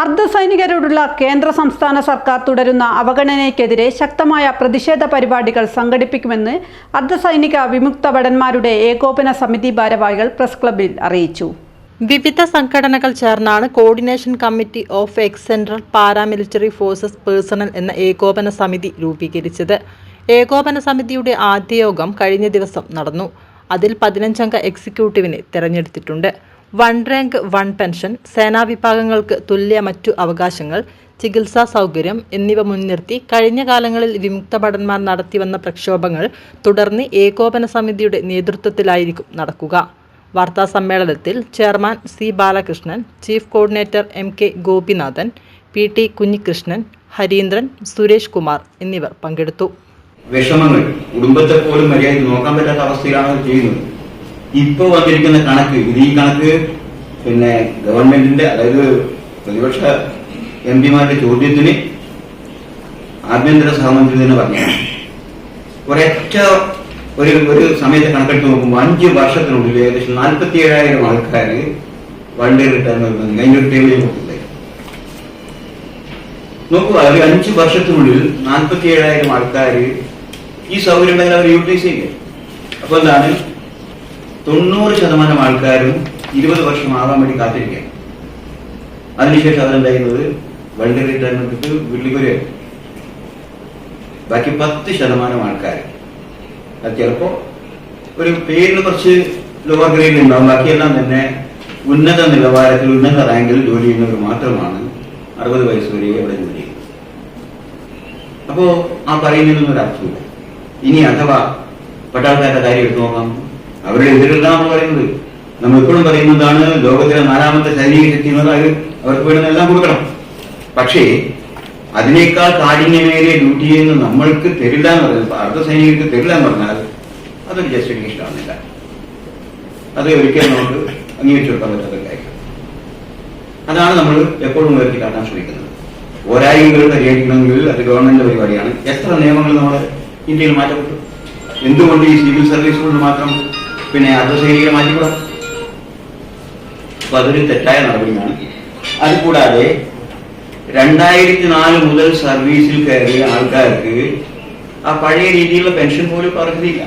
അർദ്ധസൈനികരോടുള്ള കേന്ദ്ര സംസ്ഥാന സർക്കാർ തുടരുന്ന അവഗണനയ്ക്കെതിരെ ശക്തമായ പ്രതിഷേധ പരിപാടികൾ സംഘടിപ്പിക്കുമെന്ന് അർദ്ധസൈനിക വിമുക്ത ഭടന്മാരുടെ ഏകോപന സമിതി ഭാരവാഹികൾ പ്രസ് ക്ലബിൽ അറിയിച്ചു. വിവിധ സംഘടനകൾ ചേർന്നാണ് coordination committee of ex central paramilitary forces personnel എന്ന ഏകോപന സമിതി രൂപീകരിച്ചത്. ഏകോപന സമിതിയുടെ ആദ്യ യോഗം കഴിഞ്ഞ ദിവസം നടന്നു. അതിൽ പതിനഞ്ചംഗ എക്സിക്യൂട്ടീവിനെ തെരഞ്ഞെടുത്തിട്ടുണ്ട്. വൺ റാങ്ക് വൺ പെൻഷൻ സേനാ വിഭാഗങ്ങൾക്ക് തുല്യ മറ്റു അവകാശങ്ങൾ ചികിത്സാ സൗകര്യം എന്നിവ മുൻനിർത്തി കഴിഞ്ഞ കാലങ്ങളിൽ വിമുക്ത ഭടന്മാർ നടത്തിവന്ന പ്രക്ഷോഭങ്ങൾ തുടർന്ന് ഏകോപന സമിതിയുടെ നേതൃത്വത്തിലായിരിക്കും നടക്കുക. വാർത്താ സമ്മേളനത്തിൽ chairman C Balakrishnan chief coordinator M K Gopinathan P T Kunhikrishnan Harindran Suresh Kumar എന്നിവർ പങ്കെടുത്തു. വിഷമങ്ങൾ കുടുംബത്തെ പോലും മര്യാദ നോക്കാൻ പറ്റാത്ത അവസ്ഥയിലാണ് ചെയ്യുന്നത്. ഇപ്പൊ വന്നിരിക്കുന്ന കണക്ക് ഇത് ഈ കണക്ക് പിന്നെ ഗവൺമെന്റിന്റെ അതായത് പ്രതിപക്ഷ എം പിമാരുടെ ചോദ്യത്തിന് ആഭ്യന്തര സഹമന്ത്രി തന്നെ പറഞ്ഞു ഒരൊറ്റ ഒരു ഒരു സമയത്ത് കണക്കെടുത്ത് നോക്കുമ്പോൾ അഞ്ച് വർഷത്തിനുള്ളിൽ ഏകദേശം നാൽപ്പത്തി ഏഴായിരം ആൾക്കാർ വണ്ടി റിട്ടേൺ അതിന്റെ ഒരു ടേബിളിൽ കൊടുത്തില്ലേ നോക്കുക ഒരു അഞ്ച് വർഷത്തിനുള്ളിൽ നാൽപ്പത്തി ഏഴായിരം ആൾക്കാർ ഈ സൗകര്യം ഉണ്ടെങ്കിൽ അവർ യൂട്ടിലൈസ് ചെയ്യുക അപ്പൊ എന്താണ്? തൊണ്ണൂറ് ശതമാനം ആൾക്കാരും ഇരുപത് വർഷം ആകാൻ വേണ്ടി കാത്തിരിക്കുകയാണ്. അതിനുശേഷം അതെന്തായിരുന്നത് റിട്ടയർമെന്റ് വീട്ടിലേക്ക് വരിക ബാക്കി പത്ത് ശതമാനം ആൾക്കാർ അത് ചിലപ്പോ ഒരു പേരിന് കുറച്ച് ലോവർ ഗ്രേഡിൽ ഉണ്ടാവും. ബാക്കിയെല്ലാം തന്നെ ഉന്നത നിലവാരത്തിൽ ഉന്നത റാങ്കിൽ ജോലി ചെയ്യുന്നവർ മാത്രമാണ് അറുപത് വയസ്സ് വരെ അവിടെ ജോലി ചെയ്യുന്നത്. അപ്പോ ആ പറയുന്നതിനൊന്നും ഒരു അർത്ഥമില്ല. ഇനി അഥവാ പട്ടാളക്കാരുടെ കാര്യം എടുത്തു നോക്കാം. അവരുടെ എതിരെല്ലാം പറയുന്നത്. നമ്മൾ ഇപ്പോഴും പറയുന്നതാണ് ലോകത്തിലെ നാലാമത്തെ സൈനിക ശക്തി എന്നത് അവർ അവർക്ക് വേണ്ടുന്ന എല്ലാം കൊടുക്കണം. പക്ഷേ അതിനേക്കാൾ കാഠിന്യമേറിയ ഡ്യൂട്ടി എന്ന് നമ്മൾക്ക് തരില്ല എന്ന് പറയുന്നത് അർദ്ധ സൈനികർക്ക് തരില്ല എന്ന് പറഞ്ഞാൽ അതൊരു ജസ്റ്റിഫിക്കേഷൻ ആവുന്നില്ല. അത് ഒരിക്കലും നമുക്ക് അംഗീകരിച്ചു കൊടുക്കാൻ പറ്റാത്ത കാര്യം. അതാണ് നമ്മൾ എപ്പോഴും ഉയർത്തി കാട്ടാൻ ശ്രമിക്കുന്നത്. പോരായ്മകൾ പരിഹരിക്കണമെങ്കിൽ അത് ഗവൺമെന്റ് പരിപാടിയാണ്. എത്ര നിയമങ്ങൾ നമ്മൾ ഇന്ത്യയിൽ മാറ്റപ്പെട്ടു? എന്തുകൊണ്ട് ഈ സിവിൽ സർവീസ് കൊണ്ട് മാത്രം പിന്നെ അർദ്ധസൈനികരെ മാറ്റിക്കൂടാ അപ്പൊ അതൊരു തെറ്റായ നടപടിയാണ്. അതുകൂടാതെ രണ്ടായിരത്തി നാല് മുതൽ സർവീസിൽ കയറിയ ആൾക്കാർക്ക് ആ പഴയ രീതിയിലുള്ള പെൻഷൻ പോലും അർഹതയില്ല.